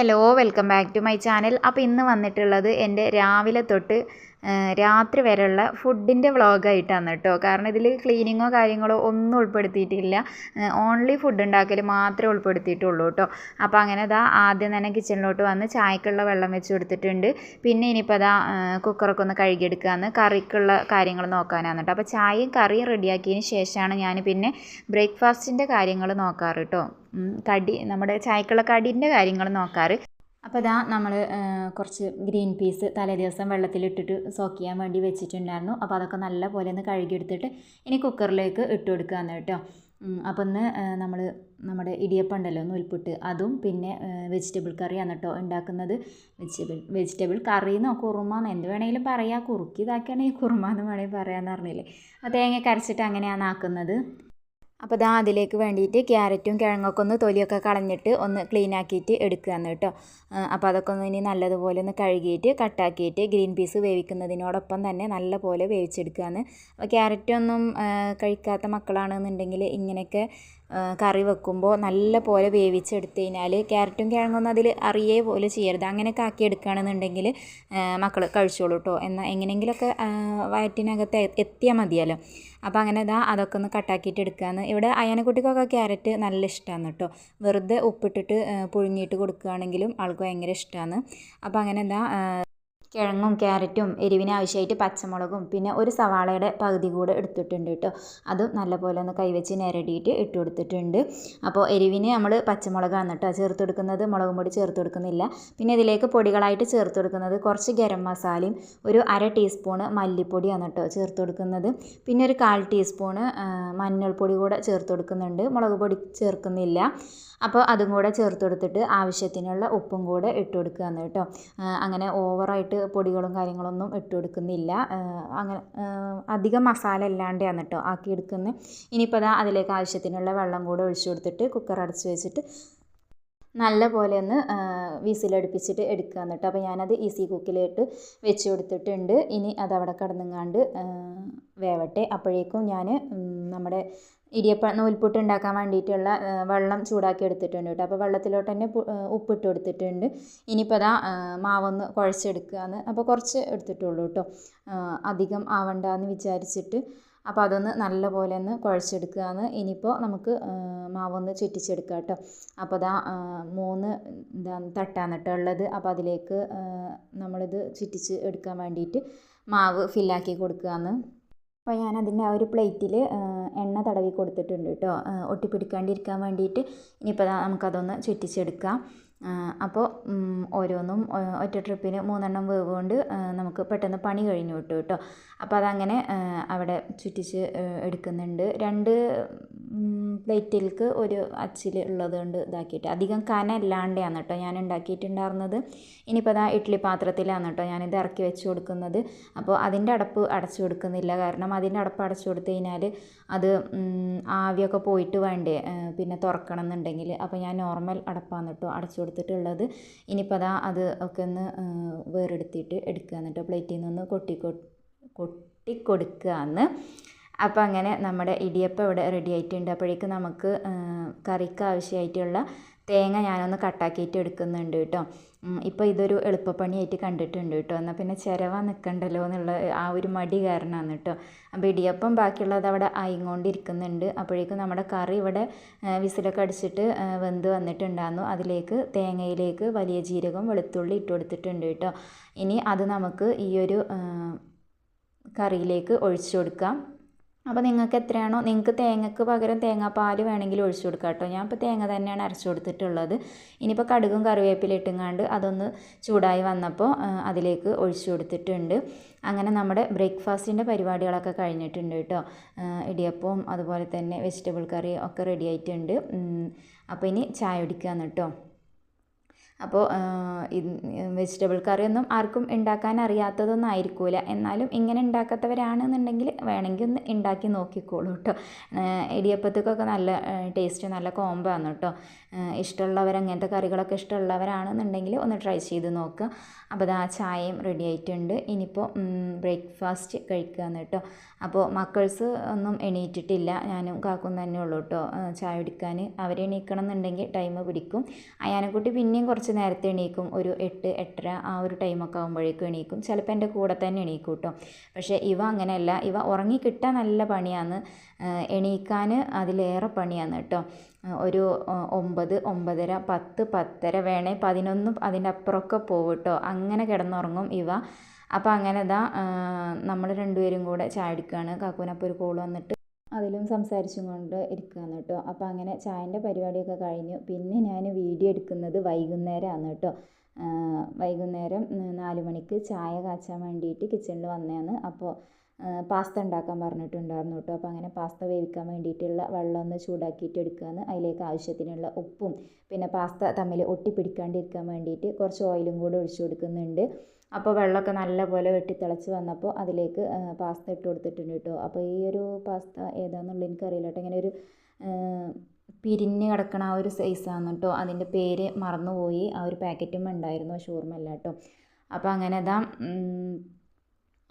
Hello welcome back to my channel അപ്പോൾ ഇന്ന് വന്നിട്ടുള്ളത് എന്റെ രാവിലെ തൊട്ട് രാത്രി വരെയുള്ള ഫുഡിന്റെ വ്ളോഗായിട്ടാണ് കേട്ടോ. കാരണം ഇതിൽ ക്ലീനിങ്ങോ കാര്യങ്ങളോ ഒന്നും ഉൾപ്പെടുത്തിയിട്ടില്ല. ഓൺലി ഫുഡ് ഉണ്ടാക്കൽ മാത്രമേ ഉൾപ്പെടുത്തിയിട്ടുള്ളൂ കേട്ടോ. അപ്പോൾ അങ്ങനെ അതാ ആദ്യം തന്നെ കിച്ചണിലോട്ട് വന്ന് ചായക്കുള്ള വെള്ളം വെച്ച് കൊടുത്തിട്ടുണ്ട്. പിന്നെ ഇനിയിപ്പോൾ അതാ കുക്കറൊക്കെ ഒന്ന് കഴുകിയെടുക്കാമെന്ന് കറിക്കുള്ള കാര്യങ്ങൾ നോക്കാനാണ് കേട്ടോ. അപ്പോൾ ചായയും കറിയും റെഡിയാക്കിയതിന് ശേഷമാണ് ഞാൻ പിന്നെ ബ്രേക്ക്ഫാസ്റ്റിന്റെ കാര്യങ്ങൾ നോക്കാറ് കേട്ടോ. കടി നമ്മുടെ ചായക്കുള്ള കടീന്റെ കാര്യങ്ങൾ നോക്കാറ്. അപ്പോൾ ഇതാ നമ്മൾ കുറച്ച് ഗ്രീൻ പീസ് തലേ ദിവസം വെള്ളത്തിലിട്ടിട്ട് സോക്ക് ചെയ്യാൻ വേണ്ടി വെച്ചിട്ടുണ്ടായിരുന്നു. അപ്പോൾ അതൊക്കെ നല്ല പോലെ ഒന്ന് കഴുകിയെടുത്തിട്ട് ഇനി കുക്കറിലേക്ക് ഇട്ട് കൊടുക്കുകയെന്ന് കേട്ടോ. അപ്പോൾ ഇന്ന് നമ്മൾ നമ്മുടെ ഇടിയപ്പം ഉണ്ടല്ലോ നൂൽപുട്ട് അതും പിന്നെ വെജിറ്റബിൾ കറിയാണ് കേട്ടോ ഉണ്ടാക്കുന്നത്. വെജിറ്റബിൾ വെജിറ്റബിൾ കറിയെന്നോ കുറുമാന്നോ എന്ത് വേണമെങ്കിലും പറയാം. കുറുക്കി ഇതാക്കുകയാണെങ്കിൽ കുറുമാന്ന് വേണമെങ്കിൽ പറയാമെന്ന് പറഞ്ഞില്ലേ. അപ്പോൾ തേങ്ങ കരച്ചിട്ട് അങ്ങനെയാണ് ആക്കുന്നത് അപ്പോൾ ദാ അതിലേക്ക് വേണ്ടിയിട്ട് ക്യാരറ്റും കിഴങ്ങൊക്കെ ഒന്ന് തൊലിയൊക്കെ കളഞ്ഞിട്ട് ഒന്ന് ക്ലീൻ ആക്കിയിട്ട് എടുക്കുകയെന്ന് കേട്ടോ. അപ്പോൾ അതൊക്കെ ഒന്ന് ഇനി നല്ലതുപോലെ ഒന്ന് കഴുകിയിട്ട് കട്ടാക്കിയിട്ട് ഗ്രീൻ പീസ് വേവിക്കുന്നതിനോടൊപ്പം തന്നെ നല്ലപോലെ വേവിച്ചെടുക്കുകയാണ് അപ്പോൾ ക്യാരറ്റൊന്നും കഴിക്കാത്ത മക്കളാണെന്നുണ്ടെങ്കിൽ ഇങ്ങനെയൊക്കെ കറി വെക്കുമ്പോൾ നല്ല പോലെ വേവിച്ചെടുത്ത് കഴിഞ്ഞാൽ ക്യാരറ്റും കിഴങ്ങൊന്നും അതിൽ അറിയേ പോലെ ചെയ്യരുത്. അങ്ങനെയൊക്കെ ആക്കി എടുക്കുകയാണെന്നുണ്ടെങ്കിൽ മക്കൾ കഴിച്ചോളൂ കേട്ടോ എന്നാൽ എങ്ങനെയെങ്കിലുമൊക്കെ വയറ്റിനകത്ത് എത്തിയാൽ മതിയല്ലോ. അപ്പോൾ അങ്ങനെ ഇതാ അതൊക്കെ ഒന്ന് കട്ടാക്കിയിട്ട് എടുക്കുകയാണ് ഇവിടെ അയനക്കുട്ടിക്കൊക്കെ ക്യാരറ്റ് നല്ല ഇഷ്ടമാണ് കേട്ടോ വെറുതെ ഉപ്പിട്ടിട്ട് പുഴുങ്ങിയിട്ട് കൊടുക്കുകയാണെങ്കിലും ആൾക്ക് ഭയങ്കര ഇഷ്ടമാണ് അപ്പോൾ അങ്ങനെ എന്താ കിഴങ്ങും ക്യാരറ്റും എരിവിന് ആവശ്യമായിട്ട് പച്ചമുളകും പിന്നെ ഒരു സവാളയുടെ പകുതി കൂടെ എടുത്തിട്ടുണ്ട് കേട്ടോ. അതും നല്ലപോലെ ഒന്ന് കൈവച്ച് നിരടിയിട്ട് ഇട്ട് കൊടുത്തിട്ടുണ്ട്. അപ്പോൾ എരിവിന് നമ്മൾ പച്ചമുളകാണ് കേട്ടോ ചേർത്ത് കൊടുക്കുന്നത്. മുളകും പൊടി ചേർത്ത് കൊടുക്കുന്നില്ല. പിന്നെ ഇതിലേക്ക് പൊടികളായിട്ട് ചേർത്ത് കൊടുക്കുന്നത് കുറച്ച് ഗരം മസാലയും ഒരു അര ടീസ്പൂണ് മല്ലിപ്പൊടിയാണ് കേട്ടോ ചേർത്ത് കൊടുക്കുന്നത്. പിന്നെ ഒരു കാൽ ടീസ്പൂണ് മഞ്ഞൾപ്പൊടി കൂടെ ചേർത്ത് കൊടുക്കുന്നുണ്ട്. മുളക് പൊടി ചേർക്കുന്നില്ല. അപ്പോൾ അതും കൂടെ ചേർത്ത് കൊടുത്തിട്ട് ആവശ്യത്തിനുള്ള ഉപ്പും കൂടെ ഇട്ട് കൊടുക്കുകയാണ് കേട്ടോ. അങ്ങനെ ഓവറായിട്ട് പൊടികളും കാര്യങ്ങളൊന്നും ഇട്ട് കൊടുക്കുന്നില്ല. അങ്ങനെ അധികം മസാല ഇല്ലാണ്ടാണ് കേട്ടോ ആക്കിയെടുക്കുന്നത്. ഇനിയിപ്പോൾ അതാ അതിലേക്ക് ആവശ്യത്തിനുള്ള വെള്ളം കൂടെ ഒഴിച്ചു കൊടുത്തിട്ട് കുക്കർ അടച്ച് വെച്ചിട്ട് നല്ല പോലെ ഒന്ന് വിസിലടുപ്പിച്ചിട്ട് എടുക്കുക എന്നിട്ട് അപ്പോൾ ഞാനത് ഈസി കുക്കിലിട്ട് വെച്ച് കൊടുത്തിട്ടുണ്ട്. ഇനി അതവിടെ കിടന്നുങ്ങാണ്ട് വേവട്ടെ. അപ്പോഴേക്കും ഞാൻ നമ്മുടെ ഇടിയപ്പം നൂൽപുട്ട് ഉണ്ടാക്കാൻ വേണ്ടിയിട്ടുള്ള വെള്ളം ചൂടാക്കി എടുത്തിട്ടുണ്ട് കേട്ടോ. അപ്പോൾ വെള്ളത്തിലോട്ട് തന്നെ ഉപ്പിട്ട് കൊടുത്തിട്ടുണ്ട്. ഇനിയിപ്പോൾ അതാ മാവൊന്ന് കുഴച്ചെടുക്കുകയാണ് അപ്പോൾ കുറച്ച് എടുത്തിട്ടുള്ളൂ കേട്ടോ. അധികം ആവണ്ടെന്ന് വിചാരിച്ചിട്ട്. അപ്പോൾ അതൊന്ന് നല്ലപോലെ ഒന്ന് കുഴച്ചെടുക്കുകയാണ് ഇനിയിപ്പോൾ നമുക്ക് മാവൊന്ന് ചുറ്റിച്ചെടുക്കുക കേട്ടോ. അപ്പോൾ അതാ മൂന്ന് എന്താ തട്ടാണ് കേട്ടോ ഉള്ളത്. അപ്പോൾ അതിലേക്ക് നമ്മളിത് ചുറ്റിച്ച് എടുക്കാൻ വേണ്ടിയിട്ട് മാവ് ഫില്ലാക്കി കൊടുക്കുകയാണ് അപ്പോൾ ഞാൻ അതിന്റെ ആ ഒരു പ്ലേറ്റിൽ എണ്ണ തടവി കൊടുത്തിട്ടുണ്ട് കേട്ടോ. ഒട്ടിപ്പിടിക്കാണ്ടിരിക്കാൻ വേണ്ടിയിട്ട്. ഇനിയിപ്പോൾ നമുക്കതൊന്ന് ചുറ്റിച്ചെടുക്കാം. അപ്പോൾ ഓരോന്നും ഒറ്റ ട്രിപ്പിന് മൂന്നെണ്ണം വേവ് കൊണ്ട് നമുക്ക് പെട്ടെന്ന് പണി കഴിഞ്ഞു കിട്ടും കേട്ടോ. അപ്പോൾ അതങ്ങനെ അവിടെ ചുറ്റിച്ച് എടുക്കുന്നുണ്ട്. രണ്ട് പ്ലേറ്റിലേക്ക് ഒരു അച്ചിൽ ഉള്ളത് കൊണ്ട് ഇതാക്കിയിട്ട്. അധികം കന ഇല്ലാണ്ടാണ് കേട്ടോ ഞാൻ ഉണ്ടാക്കിയിട്ടുണ്ടായിരുന്നത്. ഇനിയിപ്പോൾ അതാ ഇഡ്ഡലി പാത്രത്തിലാണ് കേട്ടോ ഞാനിത് ഇറക്കി വെച്ച് കൊടുക്കുന്നത്. അപ്പോൾ അതിന്റെ അടപ്പ് അടച്ചു കൊടുക്കുന്നില്ല. കാരണം അതിന്റെ അടപ്പ് അടച്ചു കൊടുത്തു കഴിഞ്ഞാൽ അത് ആവിയൊക്കെ പോയിട്ട് വേണ്ടേ പിന്നെ തുറക്കണം എന്നുണ്ടെങ്കിൽ. അപ്പോൾ ഞാൻ നോർമൽ അടപ്പാണ് കേട്ടോ അടച്ചു കൊടുത്തിട്ടുള്ളത്. ഇനിയിപ്പോൾ അതാ അത് ഒക്കെ ഒന്ന് വേറെടുത്തിട്ട് എടുക്കുക എന്നിട്ട് പ്ലേറ്റിൽ നിന്ന് കൊട്ടി കൊട്ടി കൊടുക്കുകയെന്ന് അപ്പോൾ അങ്ങനെ നമ്മുടെ ഇടിയപ്പം ഇവിടെ റെഡി ആയിട്ടുണ്ട്. അപ്പോഴേക്കും നമുക്ക് കറിക്ക് ആവശ്യമായിട്ടുള്ള തേങ്ങ ഞാനൊന്ന് കട്ടാക്കിയിട്ട് എടുക്കുന്നുണ്ട് കേട്ടോ. ഇപ്പോൾ ഇതൊരു എളുപ്പപ്പണിയായിട്ട് കണ്ടിട്ടുണ്ട് കേട്ടോ. എന്നാൽ പിന്നെ ചിരവ നിൽക്കണ്ടല്ലോ എന്നുള്ള ആ ഒരു മടി കാരണമാണ് കേട്ടോ. അപ്പോൾ ഇടിയപ്പം ബാക്കിയുള്ളത് അവിടെ ആയിക്കൊണ്ടിരിക്കുന്നുണ്ട് അപ്പോഴേക്കും നമ്മുടെ കറി ഇവിടെ വിസിലൊക്കെ അടിച്ചിട്ട് വെന്ത് വന്നിട്ടുണ്ടായിരുന്നു. അതിലേക്ക് തേങ്ങയിലേക്ക് വലിയ ജീരകം വെളുത്തുള്ളി ഇട്ട് കൊടുത്തിട്ടുണ്ട് കേട്ടോ. ഇനി അത് നമുക്ക് ഈ ഒരു കറിയിലേക്ക് ഒഴിച്ചു കൊടുക്കാം. അപ്പോൾ നിങ്ങൾക്ക് എത്രയാണോ നിങ്ങൾക്ക് തേങ്ങയ്ക്ക് പകരം തേങ്ങാപ്പാൽ വേണമെങ്കിൽ ഒഴിച്ചു കൊടുക്കാം കേട്ടോ. ഞാൻ ഇപ്പോൾ തേങ്ങ തന്നെയാണ് അരച്ചു കൊടുത്തിട്ടുള്ളത്. ഇനിയിപ്പോൾ കടുകും കറിവേപ്പില ഇട്ടുങ്ങാണ്ട് അതൊന്ന് ചൂടായി വന്നപ്പോൾ അതിലേക്ക് ഒഴിച്ചു കൊടുത്തിട്ടുണ്ട്. അങ്ങനെ നമ്മുടെ ബ്രേക്ക്ഫാസ്റ്റിന്റെ പരിപാടികളൊക്കെ കഴിഞ്ഞിട്ടുണ്ട് കേട്ടോ. ഇടിയപ്പവും അതുപോലെ തന്നെ വെജിറ്റബിൾ കറി ഒക്കെ റെഡി ആയിട്ടുണ്ട്. അപ്പോൾ ഇനി ചായ കുടിക്കുകയാണ് കേട്ടോ. അപ്പോൾ വെജിറ്റബിൾ കറിയൊന്നും ആർക്കും ഉണ്ടാക്കാൻ അറിയാത്തതൊന്നും ആയിരിക്കില്ല എന്നാലും ഇങ്ങനെ ഉണ്ടാക്കാത്തവരാണെന്നുണ്ടെങ്കിൽ വേണമെങ്കിൽ ഒന്ന് ഉണ്ടാക്കി നോക്കിക്കോളൂ കേട്ടോ. ഇടിയപ്പത്തേക്കൊക്കെ നല്ല ടേസ്റ്റ് നല്ല കോമ്പാണ് കേട്ടോ. ഇഷ്ടമുള്ളവർ അങ്ങനത്തെ കറികളൊക്കെ ഇഷ്ടമുള്ളവരാണെന്നുണ്ടെങ്കിൽ ഒന്ന് ട്രൈ ചെയ്ത് നോക്കുക അപ്പോൾ ആ ചായയും റെഡി ആയിട്ടുണ്ട്. ഇനിയിപ്പോൾ ബ്രേക്ക്ഫാസ്റ്റ് കഴിക്കുകയെന്ന് കേട്ടോ. അപ്പോൾ മക്കൾസ് ഒന്നും എണീറ്റിട്ടില്ല. ഞാനും കാക്കും തന്നെ ഉള്ളൂ കേട്ടോ. ചായ കുടിക്കാൻ. അവർ എണീക്കണം എന്നുണ്ടെങ്കിൽ ടൈം പിടിക്കും. അയാനെക്കുട്ടി പിന്നെയും കുറച്ച് നേരത്തെ എണീക്കും. ഒരു എട്ട് എട്ടര ആ ഒരു ടൈമൊക്കെ ആകുമ്പോഴേക്കും എണീക്കും. ചിലപ്പോൾ എന്റെ കൂടെ തന്നെ എണീക്കും കേട്ടോ. പക്ഷേ ഇവ അങ്ങനെയല്ല. ഇവ ഉറങ്ങിക്കിട്ടാൻ നല്ല പണിയാണ്. എണീക്കാൻ അതിലേറെ പണിയാണ് കേട്ടോ. ഒരു ഒമ്പത് ഒമ്പതര പത്ത് പത്തര വേണേൽ പതിനൊന്ന് അതിന്റെ അപ്പുറമൊക്കെ പോകും കേട്ടോ അങ്ങനെ കിടന്നുറങ്ങും ഇവ. അപ്പോൾ അങ്ങനെ ഇതാ നമ്മൾ രണ്ടുപേരും കൂടെ ചായ എടുക്കുകയാണ് കാക്കൂനപ്പോൾ ഒരു കോൾ വന്നിട്ട് അതിലും സംസാരിച്ചും കൊണ്ട് ഇരിക്കുകയാണ് കേട്ടോ. അപ്പോൾ അങ്ങനെ ചായന്റെ പരിപാടിയൊക്കെ കഴിഞ്ഞു. പിന്നെ ഞാൻ വീഡിയോ എടുക്കുന്നത് വൈകുന്നേരമാണ് കേട്ടോ. വൈകുന്നേരം നാല് മണിക്ക് ചായ കാച്ചാൻ വേണ്ടിയിട്ട് കിച്ചണിൽ വന്നതാണ് അപ്പോൾ പാസ്ത ഉണ്ടാക്കാൻ പറഞ്ഞിട്ടുണ്ടായിരുന്നു കേട്ടോ. അപ്പോൾ അങ്ങനെ പാസ്ത വേവിക്കാൻ വേണ്ടിയിട്ടുള്ള വെള്ളം ഒന്ന് ചൂടാക്കിയിട്ട് എടുക്കുകയാണ് അതിലേക്ക് ആവശ്യത്തിനുള്ള ഉപ്പും പിന്നെ പാസ്ത തമ്മിൽ ഒട്ടിപ്പിടിക്കാണ്ടിരിക്കാൻ വേണ്ടിയിട്ട് കുറച്ച് ഓയിലും കൂടെ ഒഴിച്ചു കൊടുക്കുന്നുണ്ട്. അപ്പോൾ വെള്ളമൊക്കെ നല്ലപോലെ വെട്ടി തിളച്ച് വന്നപ്പോൾ അതിലേക്ക് പാസ്ത ഇട്ട് കൊടുത്തിട്ടുണ്ട് കേട്ടോ. അപ്പോൾ ഈ ഒരു പാസ്ത ഏതാണെന്നുള്ളത് എനിക്കറിയില്ല കേട്ടോ. ഇങ്ങനെ ഒരു പിരിഞ്ഞ് കിടക്കണ ആ ഒരു സൈസാണ് കേട്ടോ. അതിന്റെ പേര് മറന്നുപോയി. ആ ഒരു പാക്കറ്റും ഉണ്ടായിരുന്നു ഷോർമല്ല കേട്ടോ. അപ്പോൾ അങ്ങനെ ഇതാ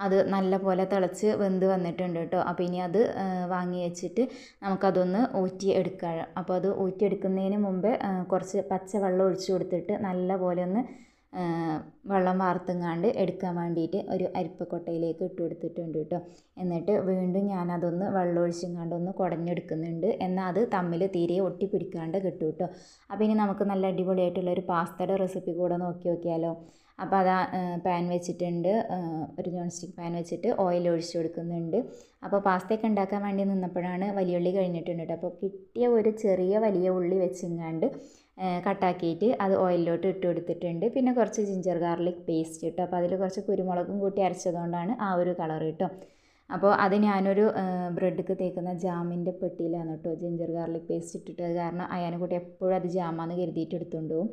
അത് നല്ല പോലെ തിളച്ച് വെന്ത് വന്നിട്ടുണ്ട് കേട്ടോ. അപ്പോൾ ഇനി അത് വാങ്ങി വെച്ചിട്ട് നമുക്കതൊന്ന് ഊറ്റി എടുക്കാം. അപ്പോൾ അത് ഊറ്റി എടുക്കുന്നതിന് മുമ്പേ കുറച്ച് പച്ചവെള്ളം ഒഴിച്ച് കൊടുത്തിട്ട് നല്ല പോലെ ഒന്ന് വെള്ളം വാർത്തുങ്ങാണ്ട് എടുക്കാൻ വേണ്ടിയിട്ട് ഒരു അരിപ്പക്കൊട്ടയിലേക്ക് ഇട്ട് കൊടുത്തിട്ടുണ്ട് കേട്ടോ. എന്നിട്ട് വീണ്ടും ഞാനതൊന്ന് വെള്ളം ഒഴിച്ചുങ്ങാണ്ട് ഒന്ന് കുടഞ്ഞെടുക്കുന്നുണ്ട്. എന്നാൽ അത് തമ്മിൽ തീരെ ഒട്ടി പിടിക്കാണ്ട് കിട്ടും കേട്ടോ. അപ്പോൾ ഇനി നമുക്ക് നല്ല അടിപൊളിയായിട്ടുള്ള ഒരു പാസ്തയുടെ റെസിപ്പി കൂടെ നോക്കി നോക്കിയാലോ. അപ്പോൾ അതാ പാൻ വെച്ചിട്ടുണ്ട്. ഒരു നോൺ സ്റ്റിക്ക് പാൻ വെച്ചിട്ട് ഓയിൽ ഒഴിച്ച് കൊടുക്കുന്നുണ്ട്. അപ്പോൾ പാസ്തയൊക്കെ ഉണ്ടാക്കാൻ വേണ്ടി നിന്നപ്പോഴാണ് വലിയ ഉള്ളി കഴിഞ്ഞിട്ടുണ്ട് കേട്ടോ. അപ്പോൾ കിട്ടിയ ഒരു ചെറിയ വലിയ ഉള്ളി വെച്ചിങ്ങാണ്ട് കട്ടാക്കിയിട്ട് അത് ഓയിലിലോട്ട് ഇട്ട് കൊടുത്തിട്ടുണ്ട്. പിന്നെ കുറച്ച് ജിഞ്ചർ ഗാർലിക് പേസ്റ്റ് ഇട്ടു. അപ്പോൾ അതിൽ കുറച്ച് കുരുമുളകും കൂട്ടി അരച്ചതുകൊണ്ടാണ് ആ ഒരു കളർ കേട്ടോ. അപ്പോൾ അത് ഞാനൊരു ബ്രെഡ്ക്ക് തേക്കുന്ന ജാമിന്റെ പെട്ടിയിലാണ് കേട്ടോ ജിഞ്ചർ ഗാർലിക് പേസ്റ്റ് ഇട്ടിട്ട് കാരണം അയാനെ കൂട്ടി എപ്പോഴും അത് ജാമാന്ന് കരുതിയിട്ട് എടുത്തുകൊണ്ട് പോകും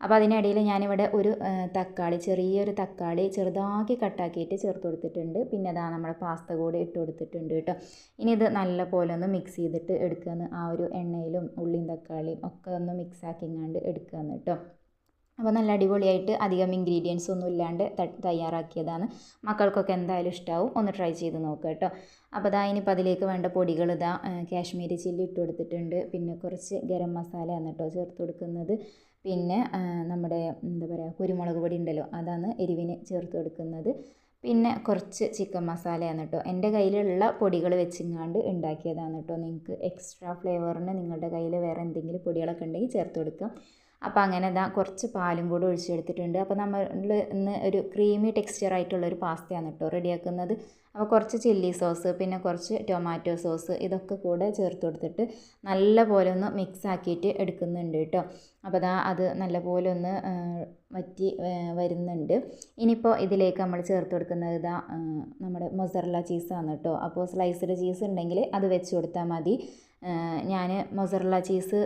അപ്പോൾ അതിനിടയിൽ ഞാനിവിടെ ഒരു തക്കാളി ചെറിയൊരു തക്കാളി ചെറുതാക്കി കട്ടാക്കിയിട്ട് ചേർത്ത് കൊടുത്തിട്ടുണ്ട്. പിന്നെ അതാ നമ്മുടെ പാസ്ത കൂടി ഇട്ട് കൊടുത്തിട്ടുണ്ട് കേട്ടോ. ഇനി ഇത് നല്ല പോലെ ഒന്ന് മിക്സ് ചെയ്തിട്ട് എടുക്കുകയെന്ന് ആ ഒരു എണ്ണയിലും ഉള്ളിയും തക്കാളിയും ഒക്കെ ഒന്ന് മിക്സ് ആക്കിങ്ങാണ്ട് എടുക്കുകയെന്ന് കേട്ടോ. അപ്പോൾ നല്ല അടിപൊളിയായിട്ട് അധികം ഇൻഗ്രീഡിയൻസ് ഒന്നും ഇല്ലാണ്ട് തയ്യാറാക്കിയതാണ്. മക്കൾക്കൊക്കെ എന്തായാലും ഇഷ്ടമാവും ഒന്ന് ട്രൈ ചെയ്ത് നോക്കുക കേട്ടോ. അപ്പോൾ ഇതാ ഇനിയിപ്പോൾ അതിലേക്ക് വേണ്ട പൊടികൾ ഇതാ കാശ്മീരി ചില്ലി ഇട്ട് കൊടുത്തിട്ടുണ്ട്. പിന്നെ കുറച്ച് ഗരം മസാലയാണ് കേട്ടോ ചേർത്ത് കൊടുക്കുന്നത്. പിന്നെ നമ്മുടെ എന്താ പറയുക കുരുമുളക് പൊടി ഉണ്ടല്ലോ അതാണ് എരിവിന് ചേർത്ത് കൊടുക്കുന്നത്. പിന്നെ കുറച്ച് ചിക്കൻ മസാലയാണ് കേട്ടോ. എന്റെ കയ്യിലുള്ള പൊടികൾ വെച്ചിങ്ങാണ്ട് ഉണ്ടാക്കിയതാണ് കേട്ടോ. നിങ്ങൾക്ക് എക്സ്ട്രാ ഫ്ലേവറിന് നിങ്ങളുടെ കയ്യിൽ വേറെ എന്തെങ്കിലും പൊടികളൊക്കെ ഉണ്ടെങ്കിൽ ചേർത്ത് കൊടുക്കാം. അപ്പോൾ അങ്ങനെ ഇതാ കുറച്ച് പാലും കൂടെ ഒഴിച്ചെടുത്തിട്ടുണ്ട് അപ്പോൾ നമ്മൾ ഇന്ന് ഒരു ക്രീമി ടെക്സ്ചർ ആയിട്ടുള്ള ഒരു പാസ്തയാണ് കേട്ടോ റെഡിയാക്കുന്നത്. അപ്പോൾ കുറച്ച് ചില്ലി സോസ് പിന്നെ കുറച്ച് ടൊമാറ്റോ സോസ് ഇതൊക്കെ കൂടെ ചേർത്ത് കൊടുത്തിട്ട് നല്ല പോലെ ഒന്ന് മിക്സ് ആക്കിയിട്ട് എടുക്കുന്നുണ്ട് കേട്ടോ. അപ്പോൾ അതാ അത് നല്ലപോലെ ഒന്ന് വറ്റി വരുന്നുണ്ട്. ഇനിയിപ്പോൾ ഇതിലേക്ക് നമ്മൾ ചേർത്ത് കൊടുക്കുന്നത് ഇതാ നമ്മുടെ മൊസറല്ല ചീസാണ് കേട്ടോ. അപ്പോൾ സ്ലൈസ്ഡ് ചീസ് ഉണ്ടെങ്കിൽ അത് വെച്ച് കൊടുത്താൽ മതി. ഞാൻ മൊസറല്ല ചീസ്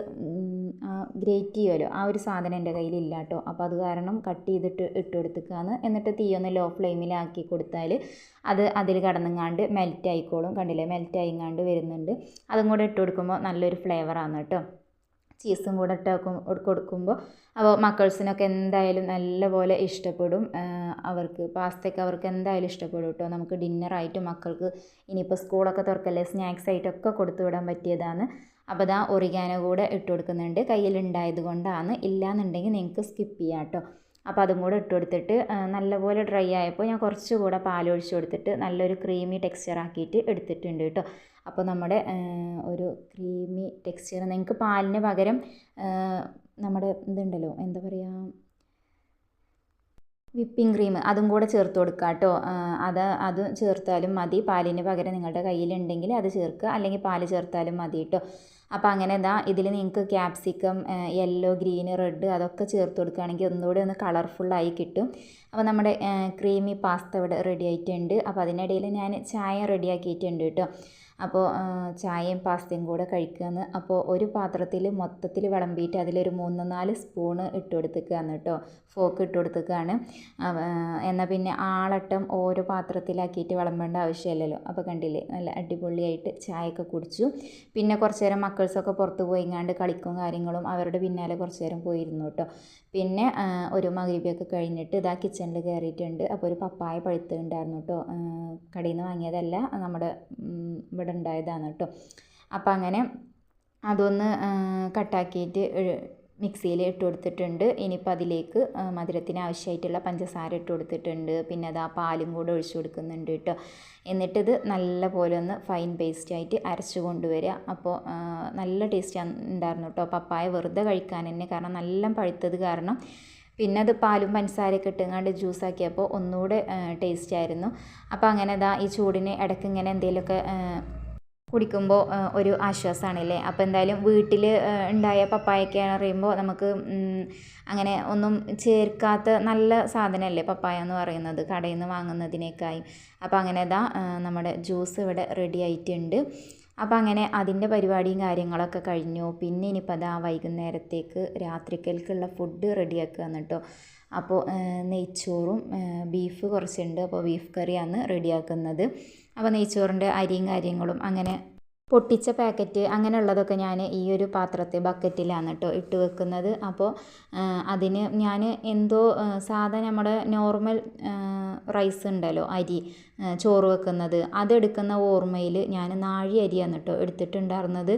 ഗ്രേറ്റ് ചെയ്യുമല്ലോ. ആ ഒരു സാധനം എന്റെ കയ്യിലില്ല കേട്ടോ. അപ്പോൾ അത് കാരണം കട്ട് ചെയ്തിട്ട് ഇട്ട് കൊടുത്തേക്കാണ് എന്നിട്ട് തീ ഒന്ന് ലോ ഫ്ലെയിമിലാക്കി കൊടുത്താൽ അത് അതിൽ കടന്നങ്ങാണ്ട് മെൽറ്റ് ആയിക്കോളും. കണ്ടില്ലേ? മെൽറ്റ് ആയിങ്ങാണ്ട് വരുന്നുണ്ട്. അതും കൂടെ ഇട്ട് കൊടുക്കുമ്പോൾ നല്ലൊരു ഫ്ലേവറാണ് കേട്ടോ. ചീസും കൂടെ ഇട്ട് കൊടുക്കുമ്പോൾ അപ്പോൾ മക്കൾസിനൊക്കെ എന്തായാലും നല്ലപോലെ ഇഷ്ടപ്പെടും. അവർക്ക് പാസ്തയൊക്കെ അവർക്ക് എന്തായാലും ഇഷ്ടപ്പെടും കേട്ടോ. നമുക്ക് ഡിന്നറായിട്ട് മക്കൾക്ക് ഇനിയിപ്പോൾ സ്കൂളൊക്കെ തുറക്കല്ലേ സ്നാക്സ് ആയിട്ടൊക്കെ കൊടുത്തു വിടാൻ പറ്റിയതാണ്. അപ്പോൾ ഇതാ ഒറിഗാനോ കൂടെ ഇട്ട് കൊടുക്കുന്നുണ്ട്. കയ്യിലുണ്ടായത് കൊണ്ടാണ്. ഇല്ലയെന്നുണ്ടെങ്കിൽ നിങ്ങൾക്ക് സ്കിപ്പ് ചെയ്യാം കേട്ടോ. അപ്പോൾ അതും കൂടെ ഇട്ട് കൊടുത്തിട്ട് നല്ലപോലെ ഡ്രൈ ആയപ്പോൾ ഞാൻ കുറച്ചുകൂടെ പാലൊഴിച്ച് കൊടുത്തിട്ട് നല്ലൊരു ക്രീമി ടെക്സ്ചർ ആക്കിയിട്ട് എടുത്തിട്ടുണ്ട് കേട്ടോ. അപ്പോൾ നമ്മുടെ ഒരു ക്രീമി ടെക്സ്ചർ നിങ്ങൾക്ക് പാലിന് പകരം നമ്മുടെ ഇതുണ്ടല്ലോ എന്താ പറയുക വിപ്പിംഗ് ക്രീം അതും കൂടെ ചേർത്ത് കൊടുക്കുക കേട്ടോ. അത് അത് ചേർത്താലും മതി. പാലിന് പകരം നിങ്ങളുടെ കയ്യിലുണ്ടെങ്കിൽ അത് ചേർക്കുക. അല്ലെങ്കിൽ പാൽ ചേർത്താലും മതി കേട്ടോ. അപ്പോൾ അങ്ങനെ ഇതാ ഇതിൽ നിങ്ങൾക്ക് ക്യാപ്സിക്കം യെല്ലോ ഗ്രീന് റെഡ് അതൊക്കെ ചേർത്ത് കൊടുക്കുകയാണെങ്കിൽ ഒന്നുകൂടി ഒന്ന് കളർഫുള്ളായി കിട്ടും. അപ്പോൾ നമ്മുടെ ക്രീമി പാസ്ത ഇവിടെ റെഡി ആയിട്ടുണ്ട്. അപ്പോൾ അതിനിടയിൽ ഞാൻ ചായ റെഡിയാക്കിയിട്ടുണ്ട് കേട്ടോ. അപ്പോൾ ചായയും പാസ്തയും കൂടെ കഴിക്കുകയെന്ന് അപ്പോൾ ഒരു പാത്രത്തിൽ മൊത്തത്തിൽ വിളമ്പിയിട്ട് അതിലൊരു മൂന്ന് നാല് സ്പൂണ് ഇട്ട് കൊടുത്തേക്കാണ് കേട്ടോ. ഫോക്ക് ഇട്ട് കൊടുത്തേക്കാണ്. എന്നാൽ പിന്നെ ആളട്ടം ഓരോ പാത്രത്തിലാക്കിയിട്ട് വിളമ്പേണ്ട ആവശ്യമില്ലല്ലോ. അപ്പോൾ കണ്ടില്ലേ നല്ല അടിപൊളിയായിട്ട് ചായയൊക്കെ കുടിച്ചു. പിന്നെ കുറച്ച് നേരം മക്കൾസൊക്കെ പുറത്ത് പോയിങ്ങാണ്ട് കളിക്കും കാര്യങ്ങളും അവരുടെ പിന്നാലെ കുറച്ച് നേരം പോയിരുന്നു കേട്ടോ. പിന്നെ ഒരു മകരിബിയൊക്കെ കഴിഞ്ഞിട്ട് ഇതാ കിച്ചണിൽ കയറിയിട്ടുണ്ട്. അപ്പോൾ ഒരു പപ്പായ പഴുത്തുണ്ടായിരുന്നു കേട്ടോ. കടയിൽ നിന്ന് വാങ്ങിയതല്ല നമ്മുടെ ഇവിടെ ഉണ്ടായതാണ് കേട്ടോ. അപ്പോൾ അങ്ങനെ അതൊന്ന് കട്ടാക്കിയിട്ട് മിക്സിയിൽ ഇട്ട് കൊടുത്തിട്ടുണ്ട്. ഇനിയിപ്പോൾ അതിലേക്ക് മധുരത്തിന് ആവശ്യമായിട്ടുള്ള പഞ്ചസാര ഇട്ട് കൊടുത്തിട്ടുണ്ട്. പിന്നെ അത് ആ പാലും കൂടെ ഒഴിച്ചു കൊടുക്കുന്നുണ്ട് കേട്ടോ. എന്നിട്ടിത് നല്ല പോലെ ഒന്ന് ഫൈൻ പേസ്റ്റ് ആയിട്ട് അരച്ചു കൊണ്ടുവരിക. അപ്പോൾ നല്ല ടേസ്റ്റ് ഉണ്ടായിരുന്നു കേട്ടോ. പപ്പായ വെറുതെ കഴിക്കാൻ തന്നെ കാരണം നല്ല പഴുത്തത് കാരണം. പിന്നെ അത് പാലും പഞ്ചസാരയൊക്കെ ഇട്ടുങ്ങാണ്ട് ജ്യൂസാക്കിയപ്പോൾ ഒന്നുകൂടെ ടേസ്റ്റ് ആയിരുന്നു. അപ്പോൾ അങ്ങനെ ഇതാ ഈ ചൂടിന് ഇടയ്ക്ക് ഇങ്ങനെ എന്തെങ്കിലുമൊക്കെ കുടിക്കുമ്പോൾ ഒരു ആശ്വാസമാണല്ലേ അപ്പോൾ എന്തായാലും വീട്ടിൽ ഉണ്ടായ പപ്പായൊക്കെ പറയുമ്പോൾ നമുക്ക് അങ്ങനെ ഒന്നും ചേർക്കാത്ത നല്ല സാധനമല്ലേ പപ്പായ എന്ന് പറയുന്നത് കടയിൽ നിന്ന് വാങ്ങുന്നതിനേക്കായും. അപ്പോൾ അങ്ങനെ ഇതാ നമ്മുടെ ജ്യൂസ് ഇവിടെ റെഡി ആയിട്ടുണ്ട്. അപ്പോൾ അങ്ങനെ അതിന്റെ പരിപാടിയും കാര്യങ്ങളൊക്കെ കഴിഞ്ഞു. പിന്നെ ഇനിയിപ്പോൾ അതാ വൈകുന്നേരത്തേക്ക് രാത്രിക്കൽക്കുള്ള ഫുഡ് റെഡിയാക്കുകയാണ് കേട്ടോ. അപ്പോൾ നെയ്ച്ചോറും ബീഫ് കുറച്ചുണ്ട്. അപ്പോൾ ബീഫ് കറിയാണ് റെഡിയാക്കുന്നത് അപ്പോൾ നെയ്ച്ചോറിന്റെ അരിയും കാര്യങ്ങളും അങ്ങനെ പൊട്ടിച്ച പാക്കറ്റ് അങ്ങനെയുള്ളതൊക്കെ ഞാൻ ഈ ഒരു പാത്രത്തെ ബക്കറ്റിലാണ് കേട്ടോ ഇട്ട് വെക്കുന്നത്. അപ്പോൾ അതിന് ഞാൻ എന്തോ സാധാ നമ്മുടെ നോർമൽ റൈസ് ഉണ്ടല്ലോ അരി ചോറ് വെക്കുന്നത്. അതെടുക്കുന്ന ഓർമ്മയിൽ ഞാൻ നാഴി അരിയാണ് കേട്ടോ എടുത്തിട്ടുണ്ടായിരുന്നത്.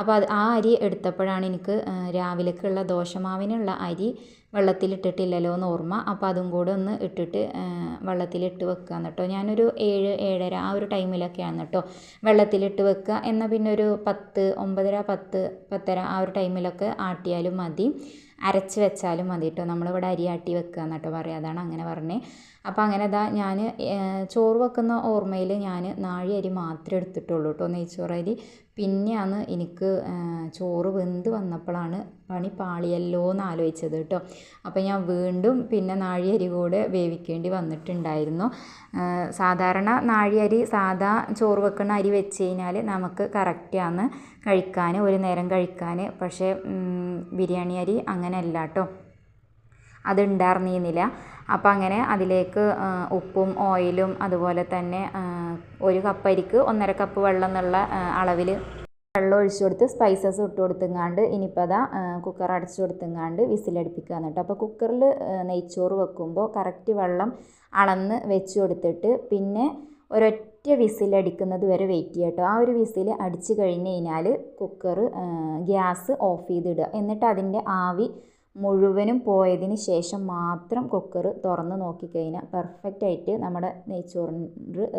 അപ്പോൾ അത് ആ അരി എടുത്തപ്പോഴാണ് എനിക്ക് രാവിലേക്കുള്ള ദോശമാവിനുള്ള അരി വെള്ളത്തിലിട്ടിട്ടില്ലല്ലോ എന്ന് ഓർമ്മ. അപ്പോൾ അതും കൂടെ ഒന്ന് ഇട്ടിട്ട് വെള്ളത്തിലിട്ട് വെക്കുകയാണ് കേട്ടോ ഞാനൊരു ഏഴ് ഏഴര ആ ഒരു ടൈമിലൊക്കെയാണ് കേട്ടോ വെള്ളത്തിലിട്ട് വെക്കുക എന്നാൽ പിന്നെ ഒരു പത്ത് ഒമ്പതര പത്ത് പത്തര ആ ഒരു ടൈമിലൊക്കെ ആട്ടിയാലും മതി. അരച്ച് വെച്ചാലും മതി കേട്ടോ. നമ്മളിവിടെ അരിയാട്ടി വെക്കുക എന്നിട്ടോ പറയുക. അതാണ് അങ്ങനെ പറഞ്ഞത് അപ്പോൾ അങ്ങനെ ഇതാ ഞാൻ ചോറ് വെക്കുന്ന ഓർമ്മയിൽ ഞാൻ നാഴി അരി മാത്രമേ എടുത്തിട്ടുള്ളൂ കേട്ടോ നെയ്ച്ചോറ് അരി. പിന്നെയാണ് എനിക്ക് ചോറ് വെന്ത് വന്നപ്പോഴാണ് പണി പാളിയല്ലോ എന്ന് ആലോചിച്ചത് കേട്ടോ. അപ്പോൾ ഞാൻ വീണ്ടും പിന്നെ നാഴി അരി കൂടെ വേവിക്കേണ്ടി വന്നിട്ടുണ്ടായിരുന്നു. സാധാരണ നാഴി അരി സാധാ ചോറ് വെക്കുന്ന അരി വെച്ച് കഴിഞ്ഞാൽ നമുക്ക് കറക്റ്റാണ് കഴിക്കാൻ ഒരു നേരം കഴിക്കാൻ. പക്ഷേ ബിരിയാണി അരി അങ്ങനെയല്ല കേട്ടോ അത് ഉണ്ടായിരുന്നില്ല അപ്പോൾ അങ്ങനെ അതിലേക്ക് ഉപ്പും ഓയിലും അതുപോലെ തന്നെ ഒരു കപ്പ് അരിക്ക് ഒന്നര കപ്പ് വെള്ളം എന്നുള്ള അളവിൽ വെള്ളം ഒഴിച്ചു കൊടുത്ത് സ്പൈസസ് ഇട്ട് കൊടുത്തുങ്ങാണ്ട് ഇനിയിപ്പോൾ അതാ കുക്കർ അടച്ചു കൊടുത്തുങ്ങാണ്ട് വിസിലടുപ്പിക്കുക കേട്ടോ. അപ്പോൾ കുക്കറിൽ നെയ്ച്ചോറ് വെക്കുമ്പോൾ കറക്റ്റ് വെള്ളം അളന്ന് വെച്ച് കൊടുത്തിട്ട് പിന്നെ ഒരൊറ്റ വിസിലടിക്കുന്നത് വരെ വെയിറ്റ് ചെയ്യുക കേട്ടോ ആ ഒരു വിസിൽ അടിച്ച് കഴിഞ്ഞ് കഴിഞ്ഞാൽ കുക്കർ ഗ്യാസ് ഓഫ് ചെയ്തിടുക. എന്നിട്ട് അതിന്റെ ആവി മുഴുവനും പോയതിന് ശേഷം മാത്രം കുക്കർ തുറന്ന് നോക്കിക്കഴിഞ്ഞാൽ പെർഫെക്റ്റ് ആയിട്ട് നമ്മുടെ നെയ്ച്ചോറ്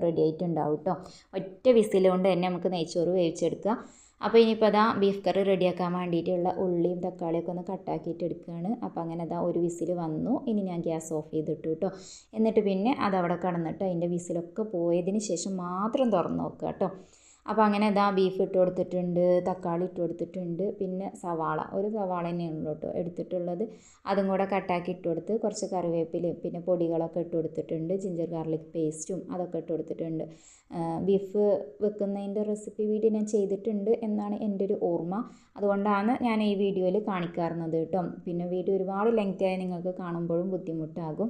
റെഡി ആയിട്ടുണ്ടാവും കേട്ടോ ഒറ്റ വിസിൽ കൊണ്ട് തന്നെ നമുക്ക് നെയ്ച്ചോറ് വേവിച്ചെടുക്കുക അപ്പോൾ ഇനിയിപ്പോൾ അതാ ബീഫ് കറി റെഡിയാക്കാൻ വേണ്ടിയിട്ടുള്ള ഉള്ളിയും തക്കാളിയൊക്കെ ഒന്ന് കട്ടാക്കിയിട്ട് എടുക്കുകയാണ് അപ്പോൾ അങ്ങനെ അതാ ഒരു വിസിൽ വന്നു. ഇനി ഞാൻ ഗ്യാസ് ഓഫ് ചെയ്തിട്ടു കേട്ടോ എന്നിട്ട് പിന്നെ അതവിടെ കടന്നിട്ട് അതിന്റെ വിസിലൊക്കെ പോയതിന് ശേഷം മാത്രം തുറന്ന് നോക്കുക കേട്ടോ അപ്പോൾ അങ്ങനെ ഇതാ ബീഫ് ഇട്ട് കൊടുത്തിട്ടുണ്ട് തക്കാളി ഇട്ട് കൊടുത്തിട്ടുണ്ട് പിന്നെ സവാള. ഒരു സവാള തന്നെയാണ് കേട്ടോ എടുത്തിട്ടുള്ളത്. അതും കൂടെ കട്ടാക്കി ഇട്ട് കൊടുത്ത് കുറച്ച് കറിവേപ്പിലയും പിന്നെ പൊടികളൊക്കെ ഇട്ട് കൊടുത്തിട്ടുണ്ട്. ജിഞ്ചർ ഗാർലിക് പേസ്റ്റും അതൊക്കെ ഇട്ട് കൊടുത്തിട്ടുണ്ട്. ബീഫ് വെക്കുന്നതിന്റെ റെസിപ്പി വീഡിയോ ഞാൻ ചെയ്തിട്ടുണ്ട് എന്നാണ് എന്റെ ഒരു ഓർമ്മ. അതുകൊണ്ടാണ് ഞാൻ ഈ വീഡിയോയിൽ കാണിക്കാറുന്നത് കേട്ടോ. പിന്നെ വീഡിയോ ഒരുപാട് ലെങ്തി ആയി നിങ്ങൾക്ക് കാണുമ്പോഴും ബുദ്ധിമുട്ടാകും.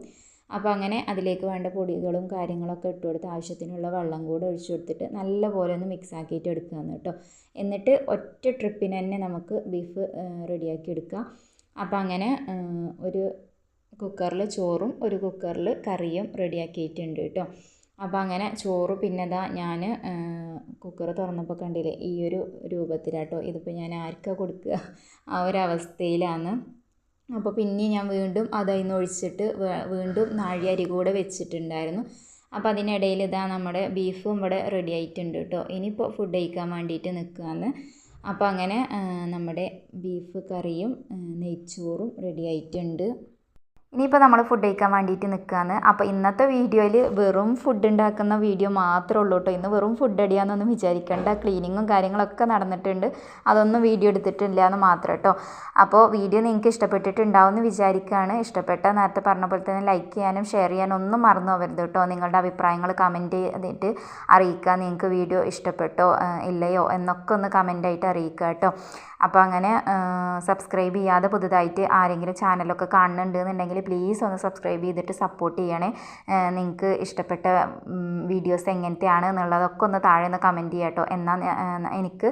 അപ്പോൾ അങ്ങനെ അതിലേക്ക് വേണ്ട പൊടികളും കാര്യങ്ങളൊക്കെ ഇട്ട് കൊടുത്ത് ആവശ്യത്തിനുള്ള വെള്ളം കൂടെ ഒഴിച്ചു കൊടുത്തിട്ട് നല്ലപോലെ ഒന്ന് മിക്സ് ആക്കിയിട്ട് എടുക്കുകയാണ് കേട്ടോ. എന്നിട്ട് ഒറ്റ ട്രിപ്പിന് തന്നെ നമുക്ക് ബീഫ് റെഡിയാക്കി എടുക്കാം. അപ്പോൾ അങ്ങനെ ഒരു കുക്കറിൽ ചോറും ഒരു കുക്കറിൽ കറിയും റെഡിയാക്കിയിട്ടുണ്ട് കേട്ടോ. അപ്പോൾ അങ്ങനെ ചോറ് പിന്നെ ഇതാ ഞാൻ കുക്കർ തുറന്നപ്പോൾ കണ്ടില്ലേ ഈ ഒരു രൂപത്തിലാട്ടോ. ഇതിപ്പോൾ ഞാൻ ആർക്കാണ് കൊടുക്കുക? ആ ഒരു അവസ്ഥയിലാണ്. അപ്പോൾ പിന്നെ ഞാൻ വീണ്ടും നിന്ന് ഒഴിച്ചിട്ട് വീണ്ടും നാഴി അരി കൂടെ വെച്ചിട്ടുണ്ടായിരുന്നു. അപ്പോൾ അതിനിടയിൽ ഇതാ നമ്മുടെ ബീഫും ഇവിടെ റെഡി ആയിട്ടുണ്ട് കേട്ടോ ഇനിയിപ്പോൾ ഫുഡ് കഴിക്കാൻ വേണ്ടിയിട്ട് നിൽക്കുകയാണ് അപ്പോൾ അങ്ങനെ നമ്മുടെ ബീഫ് കറിയും നെയ്ച്ചോറും റെഡി ആയിട്ടുണ്ട്. ഇനിയിപ്പോൾ നമ്മൾ ഫുഡ് കഴിക്കാൻ വേണ്ടിയിട്ട് നിൽക്കുകയാണ് അപ്പോൾ ഇന്നത്തെ വീഡിയോയിൽ വെറും ഫുഡ് ഉണ്ടാക്കുന്ന വീഡിയോ മാത്രമേ ഉള്ളൂ കേട്ടോ ഇന്ന് വെറും ഫുഡ് അടിയാന്നൊന്നും വിചാരിക്കേണ്ട. ക്ലീനിങ്ങും കാര്യങ്ങളൊക്കെ നടന്നിട്ടുണ്ട്. അതൊന്നും വീഡിയോ എടുത്തിട്ടില്ല എന്ന് മാത്രം കേട്ടോ അപ്പോൾ വീഡിയോ നിങ്ങൾക്ക് ഇഷ്ടപ്പെട്ടിട്ടുണ്ടാവും എന്ന് വിചാരിക്കുകയാണ് ഇഷ്ടപ്പെട്ട നേരത്തെ പറഞ്ഞ പോലെ തന്നെ ലൈക്ക് ചെയ്യാനും ഷെയർ ചെയ്യാനും ഒന്നും മറന്നു പോകരുത് കേട്ടോ നിങ്ങളുടെ അഭിപ്രായങ്ങൾ കമന്റ് ചെയ്തിട്ട് അറിയിക്കുക നിങ്ങൾക്ക് വീഡിയോ ഇഷ്ടപ്പെട്ടോ ഇല്ലയോ എന്നൊക്കെ ഒന്ന് കമന്റായിട്ട് അറിയിക്കുക കേട്ടോ അപ്പോൾ അങ്ങനെ സബ്സ്ക്രൈബ് ചെയ്യാതെ പുതുതായിട്ട് ആരെങ്കിലും ചാനലൊക്കെ കാണുന്നുണ്ട് എന്നുണ്ടെങ്കിൽ പ്ലീസ് ഒന്ന് സബ്സ്ക്രൈബ് ചെയ്തിട്ട് സപ്പോർട്ട് ചെയ്യണേ. നിങ്ങൾക്ക് ഇഷ്ടപ്പെട്ട വീഡിയോസ് എങ്ങനത്തെയാണ് എന്നുള്ളതൊക്കെ ഒന്ന് താഴെ ഒന്ന് കമന്റ് ചെയ്യാം എന്നാൽ എനിക്ക്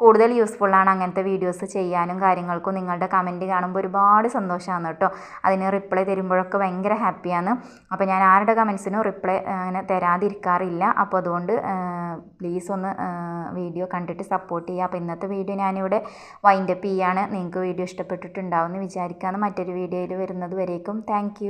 കൂടുതൽ യൂസ്ഫുള്ളാണ് അങ്ങനത്തെ വീഡിയോസ് ചെയ്യാനും കാര്യങ്ങൾക്കും. നിങ്ങളുടെ കമന്റ് കാണുമ്പോൾ ഒരുപാട് സന്തോഷമാണ് കേട്ടോ അതിന് റിപ്ലൈ തരുമ്പോഴൊക്കെ ഭയങ്കര ഹാപ്പിയാണ് അപ്പോൾ ഞാൻ ആരുടെ കമൻസിനും റിപ്ലൈ അങ്ങനെ തരാതിരിക്കാറില്ല. അപ്പോൾ അതുകൊണ്ട് പ്ലീസ് ഒന്ന് വീഡിയോ കണ്ടിട്ട് സപ്പോർട്ട് ചെയ്യുക അപ്പോൾ ഇന്നത്തെ വീഡിയോ ഞാനിവിടെ വൈൻഡപ്പ് ചെയ്യാണ്. നിങ്ങൾക്ക് വീഡിയോ ഇഷ്ടപ്പെട്ടിട്ടുണ്ടാവും എന്ന് വിചാരിക്കാമെന്ന് മറ്റൊരു വീഡിയോയിൽ വരുന്നത് വരേക്കും. താങ്ക്